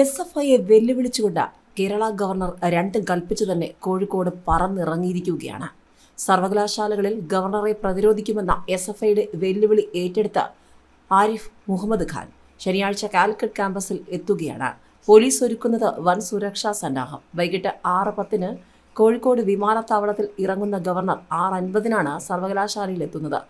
S F ഐയെ വെല്ലുവിളിച്ചുകൊണ്ട് Kerala governor രണ്ടും കൽപ്പിച്ചു തന്നെ കോഴിക്കോട് പറന്നിറങ്ങിയിരിക്കുകയാണ്. സർവകലാശാലകളിൽ ഗവർണറെ പ്രതിരോധിക്കുമെന്ന എസ് എഫ് ഐയുടെ വെല്ലുവിളി ഏറ്റെടുത്ത ആരിഫ് മുഹമ്മദ് ഖാൻ ശനിയാഴ്ച കാലിക്കറ്റ് ക്യാമ്പസിൽ എത്തുകയാണ്. പോലീസ് ഒരുക്കുന്നത് വൻ സുരക്ഷാ സന്നാഹം. വൈകിട്ട് ആറ് പത്തിന് കോഴിക്കോട് വിമാനത്താവളത്തിൽ ഇറങ്ങുന്ന ഗവർണർ ആറ് അൻപതിനാണ് സർവകലാശാലയിൽ എത്തുന്നത്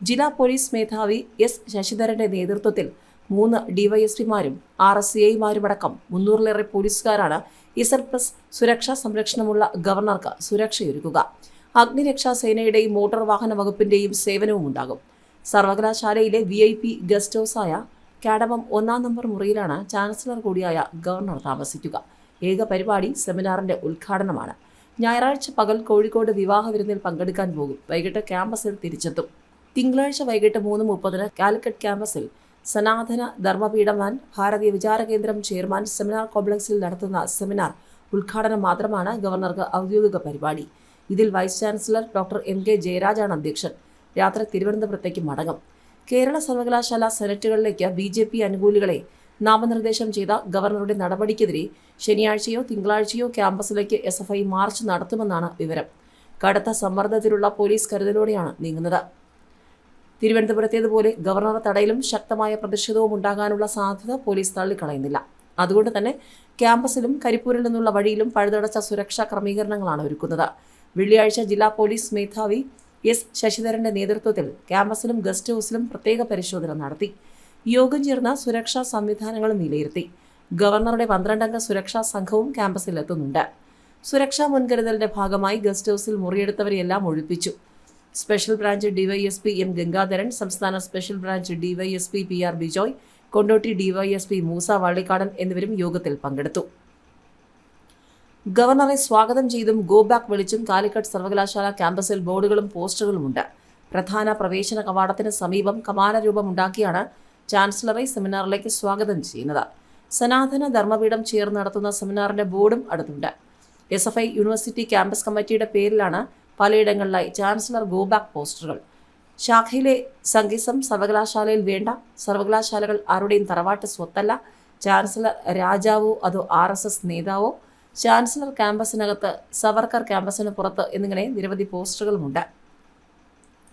ജില്ലാ പോലീസ് മേധാവി എസ് ശശിധരന്റെ നേതൃത്വത്തിൽ മൂന്ന് ഡിവൈഎസ്പിമാരും ആർ എസ് ഐമാരുമടക്കം മുന്നൂറിലേറെ പോലീസുകാരാണ് ഇസഡ് പ്ലസ് സുരക്ഷാ സംരക്ഷണമുള്ള ഗവർണർക്ക് സുരക്ഷയൊരുക്കുക. അഗ്നിരക്ഷാ സേനയുടെയും മോട്ടോർ വാഹന വകുപ്പിന്റെയും സേവനവും ഉണ്ടാകും. സർവകലാശാലയിലെ വി ഐ പി ഗസ്റ്റ് ഹൗസായ കാഡമം ഒന്നാം നമ്പർ മുറിയിലാണ് ചാൻസലർ കൂടിയായ ഗവർണർ താമസിക്കുക. ഏക പരിപാടി സെമിനാറിന്റെ ഉദ്ഘാടനമാണ്. ഞായറാഴ്ച പകൽ കോഴിക്കോട് വിവാഹ വിരുന്നിൽ പങ്കെടുക്കാൻ പോകും. വൈകിട്ട് ക്യാമ്പസിൽ തിരിച്ചെത്തും. തിങ്കളാഴ്ച വൈകിട്ട് മൂന്ന് മുപ്പതിന് കാലിക്കറ്റ് ക്യാമ്പസിൽ സനാതന ധർമ്മപീഠമാൻ ഭാരതീയ വിചാര കേന്ദ്രം ചെയർമാൻ സെമിനാർ കോംപ്ലക്സിൽ നടത്തുന്ന സെമിനാർ ഉദ്ഘാടനം മാത്രമാണ് ഗവർണർക്ക് ഔദ്യോഗിക പരിപാടി. ഇതിൽ vice chancellor doctor M K ജയരാജാണ് അധ്യക്ഷൻ. രാത്രി തിരുവനന്തപുരത്തേക്ക് മടങ്ങും. കേരള സർവകലാശാല സെനറ്റുകളിലേക്ക് ബി ജെ പി അനുകൂലികളെ നാമനിർദ്ദേശം ചെയ്ത ഗവർണറുടെ നടപടിക്കെതിരെ ശനിയാഴ്ചയോ തിങ്കളാഴ്ചയോ ക്യാമ്പസിലേക്ക് എസ് എഫ് ഐ മാർച്ച് നടത്തുമെന്നാണ് വിവരം. കടുത്ത സമ്മർദ്ദത്തിലുള്ള പോലീസ് കരുതലോടെയാണ് നീങ്ങുന്നത്. തിരുവനന്തപുരത്തേതുപോലെ ഗവർണർ തടയിലും ശക്തമായ പ്രതിഷേധവും ഉണ്ടാകാനുള്ള സാധ്യത പോലീസ് തള്ളിക്കളയുന്നില്ല. അതുകൊണ്ട് തന്നെ ക്യാമ്പസിലും കരിപ്പൂരിൽ നിന്നുള്ള വഴിയിലും പഴുതടച്ച സുരക്ഷാ ക്രമീകരണങ്ങളാണ് ഒരുക്കുന്നത്. വെള്ളിയാഴ്ച ജില്ലാ പോലീസ് മേധാവി എസ് ശശിധരന്റെ നേതൃത്വത്തിൽ ക്യാമ്പസിലും ഗസ്റ്റ് ഹൗസിലും പ്രത്യേക പരിശോധന നടത്തി. യോഗം ചേർന്ന സുരക്ഷാ സംവിധാനങ്ങളും വിലയിരുത്തി. ഗവർണറുടെ പന്ത്രണ്ടംഗ സുരക്ഷാ സംഘവും ക്യാമ്പസിലെത്തുന്നുണ്ട്. സുരക്ഷാ മുൻകരുതലിന്റെ ഭാഗമായി ഗസ്റ്റ് ഹൗസിൽ മുറിയെടുത്തവരെയെല്ലാം ഒഴിപ്പിച്ചു. Special branch DYSP M Gangadharan സംസ്ഥാന special branch DYSP P R Bijoy Kondotty DYSP Moosa Vallikkadan എന്നിവരും യോഗത്തിൽ പങ്കെടുത്തു. ഗവർണറെ സ്വാഗതം ചെയ്തും ഗോ ബാക്ക് വിളിച്ചും കാലിക്കറ്റ് സർവകലാശാല ക്യാമ്പസിൽ ബോർഡുകളും പോസ്റ്ററുകളുമുണ്ട് പ്രധാന പ്രവേശന കവാടത്തിന് സമീപം കമാനരൂപമുണ്ടാക്കിയാണ് ചാൻസലറെ സെമിനാറിലേക്ക് സ്വാഗതം ചെയ്യുന്നത്. സനാതന ധർമ്മപീഠം ചേർന്ന് നടത്തുന്ന സെമിനാറിന്റെ ബോർഡും അടുത്തുണ്ട്. S F I university campus കമ്മിറ്റിയുടെ പേരിലാണ് പലയിടങ്ങളിലായി ചാൻസലർ ഗോ ബാക്ക് പോസ്റ്ററുകൾ. ശാഖയിലെ സംഗീസം സർവകലാശാലയിൽ വേണ്ട. സർവകലാശാലകൾ ആരുടെയും തറവാട്ട് സ്വത്തല്ല. ചാൻസലർ രാജാവോ അതോ ആർ എസ് എസ് നേതാവോ? ചാൻസലർ ക്യാമ്പസിനകത്ത് സവർക്കർ ക്യാമ്പസിന് പുറത്ത് എന്നിങ്ങനെ നിരവധി പോസ്റ്ററുകളുമുണ്ട്.